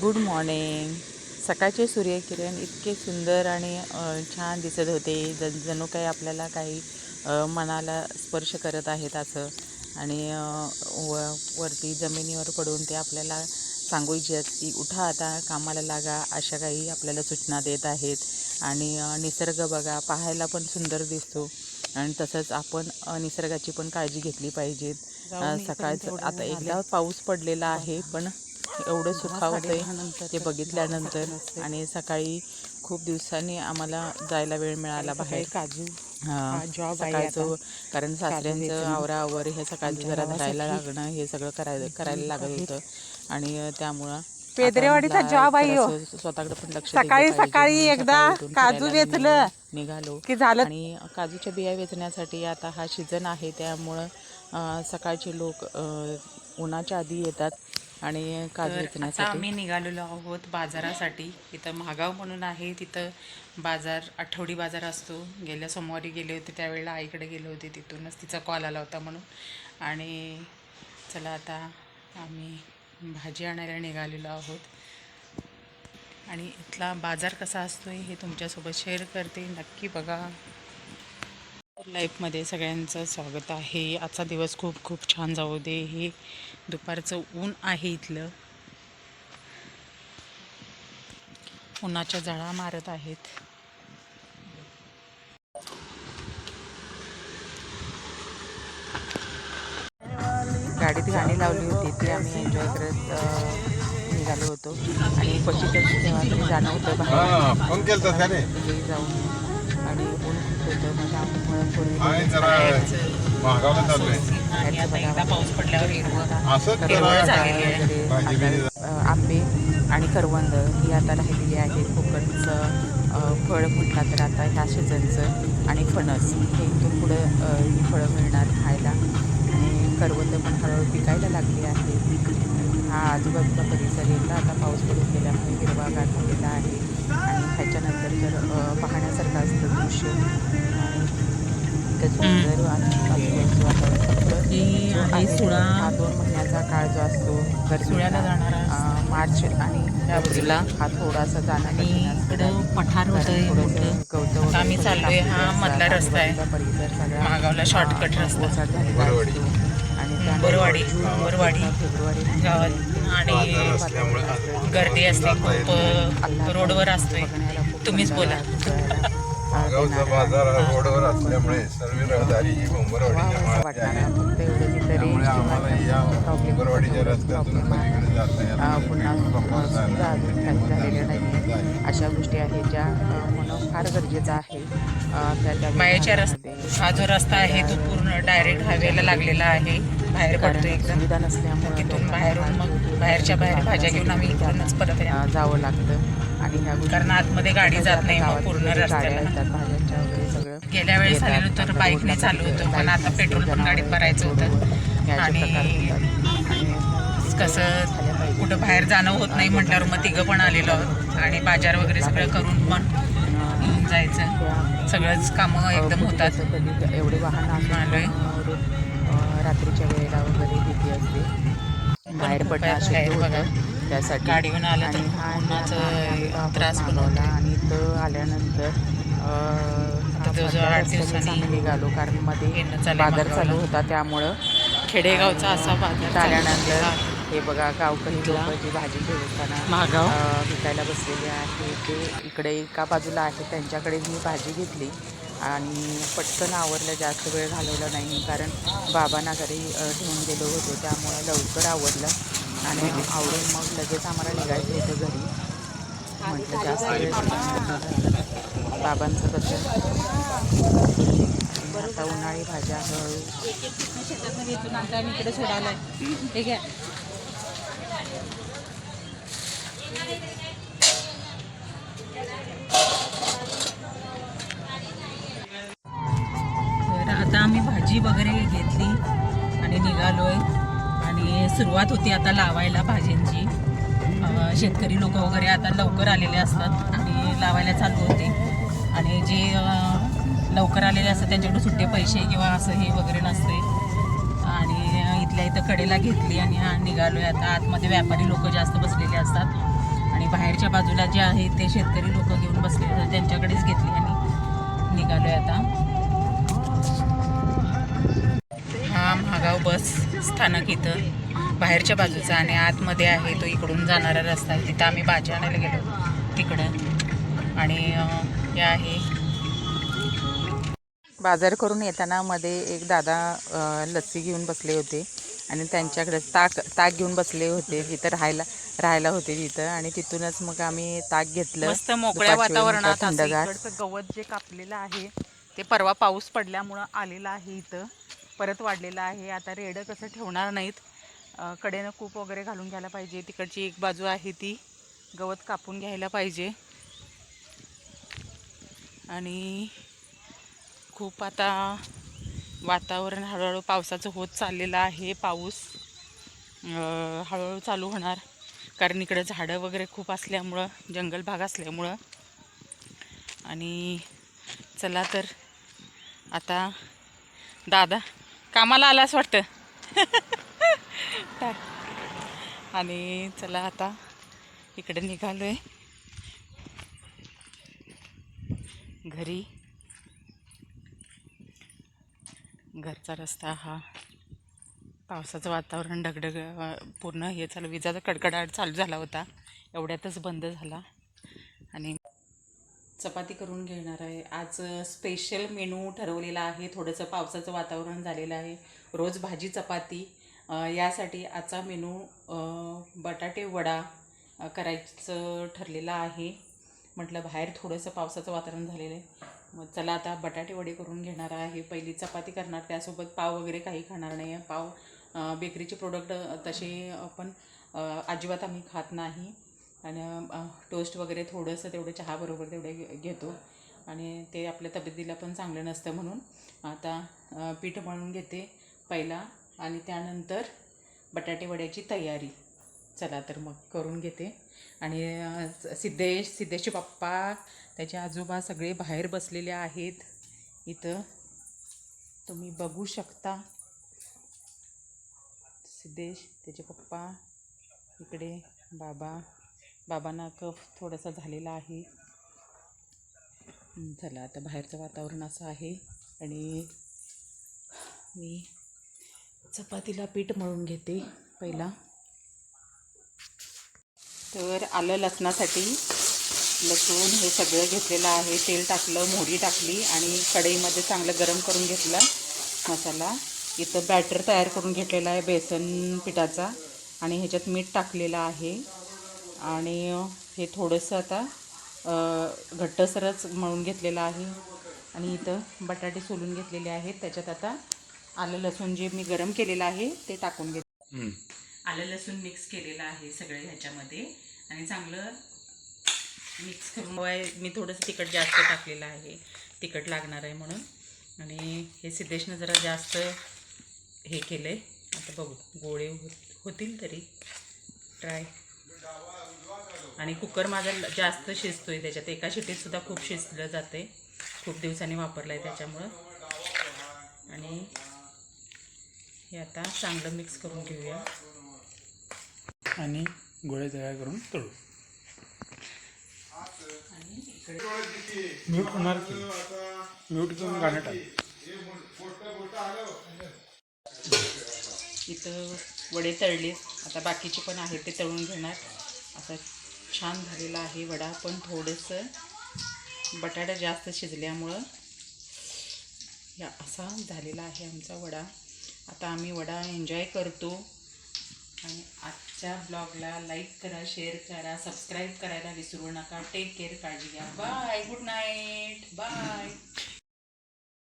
Good morning सकाळचे सूर्यकिरण इतके सुंदर आणि छान दिसत होते. जण जणू काही आपल्याला काही मनाला स्पर्श करत आहेत असं. आणि व वरती जमिनीवर पडून ते आपल्याला सांगू इच्छित की उठा आता कामाला लागा अशा काही आपल्याला सूचना देत आहेत. आणि निसर्ग बघा पाहायला पण सुंदर दिसतो. आणि तसंच आपण निसर्गाची पण काळजी घेतली पाहिजेत सकाळचं आता एकदा पाऊस पडलेला आहे पण एवढं सुखावतंय. ते बघितल्यानंतर आणि सकाळी खूप दिवसांनी आम्हाला जायला वेळ मिळाला बाहेर. काजू. हा, आहे सकाळचं. कारण सासऱ्यांचं वेचणं. आवराआवर हे सकाळचं जरा धरायला. लागणं हे सगळं करायला करायला लागत होतं. आणि त्यामुळं पेदरेवाडीचा job आहे. जरासं स्वतःकडे पण लक्ष सकाळी सकाळी एकदा काजू वेचलं निघ- निघालो. की झालं आणि काजूच्या बिया वेचण्यासाठी आता हा सीझन आहे. त्यामुळं सकाळचे लोक उन्हाच्या आधी येतात. आणि काजू आता आम्ही निघालेलो आहोत बाजारासाठी. इथं महागाव म्हणून आहे. तिथं बाजार आठवडी बाजार असतो. गेल्या सोमवारी गेले होते त्यावेळेला आईकडे गेले होते. तिथूनच तिचा कॉल आला होता म्हणून. आणि चला आता आम्ही भाजी आणायला निघालेलो आहोत. आणि इथला बाजार कसा असतो हे तुमच्यासोबत शेअर करते. नक्की बघा. लाईफमध्ये सगळ्यांचं स्वागत आहे. आजचा दिवस खूप खूप छान जाऊ दे. हे दुपारचं ऊन आहे इथलं. उन्हाच्या जळा मारत आहेत. गाडीत गाणी लावली होती ती आम्ही एन्जॉय करत निघालो होतो. आणि क्वचितच जाणं होतं बाहेर. जाऊन आंबे आणि करवंद ही आता राहिलेली आहे. कोकणचं फळ म्हटलं तर आता ह्या सीझनचं. आणि फणस हे इथून पुढं ही फळं मिळणार खायला. आणि करवंद पण हळूहळू पिकायला लागली आहे. हा आजूबाजूचा परिसर एकदा आता पाऊस पडून गेल्यामुळे हिरवागार झालेला आहे. आणि ह्याच्यानंतर जर अ, पाहण्यासारखं असतं दृश्य आहे, सुळा. हा दोन महिन्याचा काळ जो असतो सुळ्याला जाणारा मार्च आणि त्या बाजूला. हा थोडासा जाणं आणि असतं. इकडं पठार होतं मोठं गवतं आम्ही चाललोय हा मधला असतं. रस्ता आहे परिसर सगळा अं, रस्ता. असतो. आणि बरवाडी, बरवाडी फेब्रुवारी गावात आणि गर्दी असते खूप रोडवर खूप तुम्हीच बोला. बाजार रोडवर असल्यामुळे सर्व रहदारी ही आहे. त्यामुळे आम्हाला या रस्त्यातून पलीकडे जाता येत नाही. आहे. अशा गोष्टी आहेत ज्या होणं फार गरजेचं आहे. विभागामध्ये. रस्ता हा जो रस्ता आहे तो पूर्ण डायरेक्ट हायवेला लागलेला आहे. बाहेर पडतो एकदम. सुविधा नसल्यामुळे तिथून बाहेरून मग बाहेरच्या बाहेर भाज्या घेऊन आम्ही इकडूनच परत. जावं लागतं आणि ह्या कारण आतमध्ये गाडी जात नाही मग पूर्ण गाड्या रस्त्याला. येतात भाज्यांच्या वगैरे सगळं गेल्या वेळेस. आलेलो तर बाईकने चालू होतं, पण आता पेट्रोल पण गाडीत भरायचं होतं. आणि कसं. कुठं बाहेर जाणं होत नाही म्हटल्यावर मग तिघं पण आलेलो आहोत आणि बाजार वगैरे सगळं करून पण येऊन जायचं सगळंच कामं एकदम होतात एवढे वाहन आलोय. रात्रीच्या वेळेला वगैरे भीती असते बाहेर पडणं अशक्य होतं. त्यासाठी गाडीहून आलं तर हा उन्हाचं त्रास होतो. आणि इथं आल्यानंतर आठ दिवसांनी निघालो कारण मध्ये बाजार. चालू होता त्यामुळं खेडेगावचा असा बाजार आल्यानंतर हे बघा गावकरी जी भाजी महागाव. अं, विकायला बसलेले आहे ते इकडे एका बाजूला आहे त्यांच्याकडे मी भाजी घेतली आणि पटकन आवरलं जास्त वेळ घालवला नाही कारण बाबांना घरी ठेवून गेलो होतो. त्यामुळं लवकर आवरलं आणि आवरून मग लगेच आम्हाला निघायचं होतं घरी. म्हटलं जास्त वेळ. बाबांचं कसं? आता उन्हाळी भाज्या हळू. इकडे सोडायला ठीक आहे वगैरे घेतली आणि निघालोय. आणि सुरुवात होती आता लावायला भाज्यांची. शेतकरी लोक वगैरे आता लवकर आलेले असतात आणि लावायला चालू होते. आणि जे लवकर आलेले असतात त्यांच्याकडे सुट्टे पैसे किंवा असं हे वगैरे नसते आणि इथल्या इथं कडेला घेतली आणि हा निघालोय. आता आतमध्ये व्यापारी लोक जास्त बसलेले असतात. आणि बाहेरच्या बाजूला जे आहे ते शेतकरी लोक घेऊन बसलेले असतात त्यांच्याकडेच घेतली आणि निघालोय आता. बस स्थानक इथं बाहेरच्या बाजूचा आणि आतमध्ये आहे तो इकडून जाणारा रस्ता आहे. तिथं आम्ही भाजी आणायला गेलो. तिकडं. आणि हे आहे. बाजार करून येताना मध्ये एक दादा लस्सी घेऊन बसले होते. आणि त्यांच्याकडे ताक ताक घेऊन बसले होते. तिथं राहायला राहायला होते तिथं. आणि तिथूनच मग आम्ही ताक घेतलं. मस्त मोकळ्या वातावरणात थंडगार. गवत जे कापलेलं आहे ते परवा पाऊस पडल्यामुळं आलेलं आहे इथं. परत वाढलेलं आहे. आता रेडं कसं ठेवणार नाहीत. कडेनं कूप वगैरे घालून घ्यायला पाहिजे. तिकडची एक बाजू आहे ती. गवत कापून घ्यायला पाहिजे. आणि खूप आता वातावरण हळूहळू पावसाचं होत चाललेलं आहे. पाऊस हळूहळू चालू होणार. कारण इकडं झाडं वगैरे खूप असल्यामुळं जंगल भाग असल्यामुळं. आणि चला तर आता दादा कामाला आलास वाटतं. आणि चला आता इकडे निघालोय. घरी. घरचा रस्ता हा पावसाचं वातावरण डगडग पूर्ण हे चालू विजाचा कडकडाट चालू झाला होता. एवढ्यातच बंद झाला. चपाती करून घेणार आहे. आज स्पेशल मेनू ठरवलेला आहे. थोडंसं पावसाचं वातावरण झालेलं आहे. रोज भाजी चपाती. यासाठी आजचा मेनू बटाटे वडा करायचं ठरलेलं आहे. म्हटलं बाहेर थोडंसं पावसाचं वातावरण झालेलं आहे. मग चला आता बटाटे वडे करून घेणार आहे. पहिली चपाती करणार त्यासोबत पाव वगैरे काही खाणार नाही आहे. पाव बेकरीचे प्रोडक्ट तसे आपण अजिबात आम्ही खात नाही. आणि टोस्ट वगैरे थोडंसं तेवढं चहाबरोबर तेवढे घे- घेतो. आणि ते आपल्या तब्येतीला पण चांगलं नसतं म्हणून. आता पीठ मळून घेते पहिला आणि त्यानंतर बटाटे वड्याची तयारी. चला तर मग करून घेते. आणि सिद्धेश सिद्धेशचे पप्पा त्याचे आजोबा सगळे बाहेर बसलेले आहेत इथं. तुम्ही बघू शकता. सिद्धेश त्याचे पप्पा इकडे बाबा. बाबांना कफ थोडासा झालेला आहे. चला आता बाहेरचं वातावरण असं आहे. आणि मी चपातीला पीठ मळून घेते पहिला. तर आलं लसणासाठी. लसूण हे सगळं घेतलेलं आहे. तेल टाकलं मोहरी टाकली आणि कढईमध्ये चांगलं गरम करून घेतला मसाला. इथं बॅटर तयार करून घेतलेला आहे बेसन पिठाचा आणि ह्याच्यात मीठ टाकलेलं आहे. आणि हे थोडंसं आता घट्टसरच मळून घेतलेलं आहे. आणि इथं बटाटे सोलून घेतलेले आहेत. त्याच्यात आता आलं लसूण जे मी गरम केलेलं आहे ते टाकून घेत. आलं लसूण मिक्स केलेलं आहे सगळं ह्याच्यामध्ये. आणि चांगलं मिक्स करून वय मी थोडंसं तिखट जास्त टाकलेलं आहे. तिखट लागणार आहे म्हणून. आणि हे सिद्धेशनं जरा जास्त हे केलं आहे आता बघू गोळे होत होतील तरी. ट्राय. आणि कुकर माझा जास्त शिजतोय त्याच्यात. एका शिटीत सुद्धा खूप शिजलं जाते खूप दिवसांनी वापरलं आहे त्याच्यामुळं. आणि हे आता चांगलं मिक्स करून घेऊया. आणि गोळे तयार करून तळू. म्यूट होणार की म्यूट करून गाणं टाक. इथं वडे तळले. आता बाकीचे पण आहेत ते तळून घेणार. आता छान झालेला आहे वडा पण थोडंसं बटाटा जास्त शिजल्यामुळं या असा झालेला आहे आमचा वडा. आता आम्ही वडा एन्जॉय करतो. आणि आजच्या ब्लॉगला लाईक करा शेअर करा सबस्क्राईब करायला विसरू नका. टेक केअर काळजी घ्या. Bye good night bye